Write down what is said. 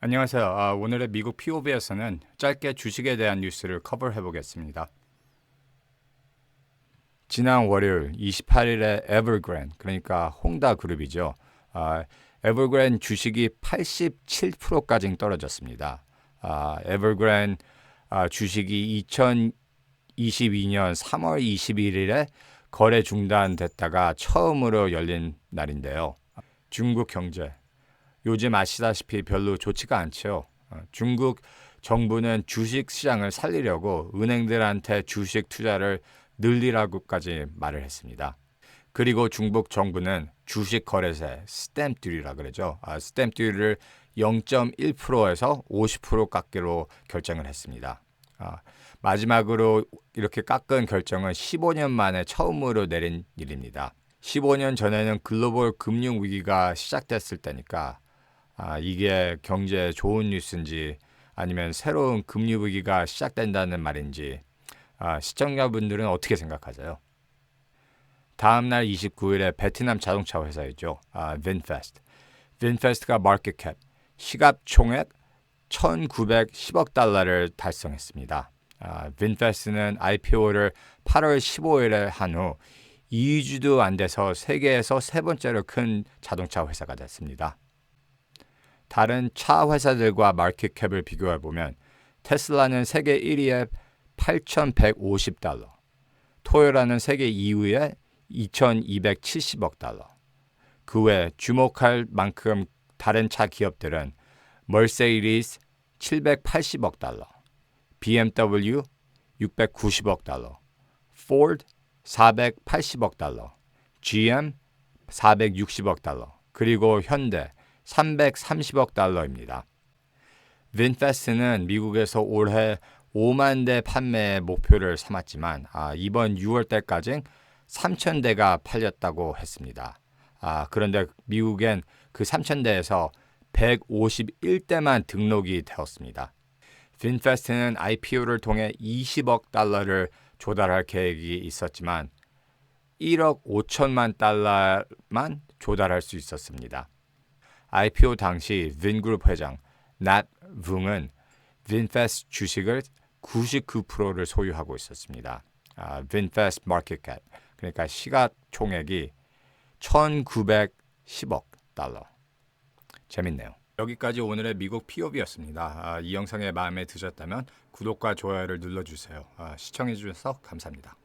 안녕하세요. 아, 오늘의 미국 POV에서는 짧게 주식에 대한 뉴스를 커버해 보겠습니다. 지난 월요일 28일에 에버그랜 그러니까 홍다 그룹이죠. 아, 에버그랜 주식이 87%까지 떨어졌습니다. 아, 에버그랜 아, 주식이 2022년 3월 21일에 거래 중단됐다가 처음으로 열린 날인데요. 중국 경제 요즘 아시다시피 별로 좋지가 않죠. 어, 중국 정부는 주식 시장을 살리려고 은행들한테 주식 투자를 늘리라고까지 말을 했습니다. 그리고 중국 정부는 주식 거래세 스탬프 듀리라 그러죠. 아, 스탬프 듀리를 0.1%에서 50% 깎기로 결정을 했습니다. 아, 마지막으로 이렇게 깎은 결정은 15년 만에 처음으로 내린 일입니다. 15년 전에는 글로벌 금융 위기가 시작됐을 때니까 아, 이게 경제에 좋은 뉴스인지 아니면 새로운 금리 위기가 시작된다는 말인지 아, 시청자분들은 어떻게 생각하세요? 다음 날 29일에 베트남 자동차 회사이죠. 아, 빈페스트. 빈페스트가 마켓캡 시갑 총액 1,910억 달러를 달성했습니다. 아, 빈페스트는 IPO를 8월 15일에 한 후 2주도 안 돼서 세계에서 세 번째로 큰 자동차 회사가 됐습니다. 다른 차 회사들과 마켓캡을 비교해 보면 테슬라는 세계 1위에 8,150달러, 토요라는 세계 2위에 2,270억 달러. 그 외 주목할 만큼 다른 차 기업들은 멀세이리스 780억 달러, BMW 690억 달러, 포드 480억 달러, GM 460억 달러, 그리고 현대 330억 달러입니다. 빈페스트는 미국에서 올해 5만 대 판매 목표를 삼았지만 아, 이번 6월 때까지 3천 대가 팔렸다고 했습니다. 아, 그런데 미국엔 그 3천 대에서 151대만 등록이 되었습니다. 빈페스트는 IPO를 통해 20억 달러를 조달할 계획이 있었지만 1억 5천만 달러만 조달할 수 있었습니다. IPO 당시 빈그룹 회장 낫 붕은 빈페스트 주식을 99%를 소유하고 있었습니다. 아, 빈페스트 마켓캡 그러니까 시가총액이 1,910억 달러. 재밌네요. 여기까지 오늘의 미국 POV였습니다. 아, 이 영상이 마음에 드셨다면 구독과 좋아요를 눌러주세요. 아, 시청해주셔서 감사합니다.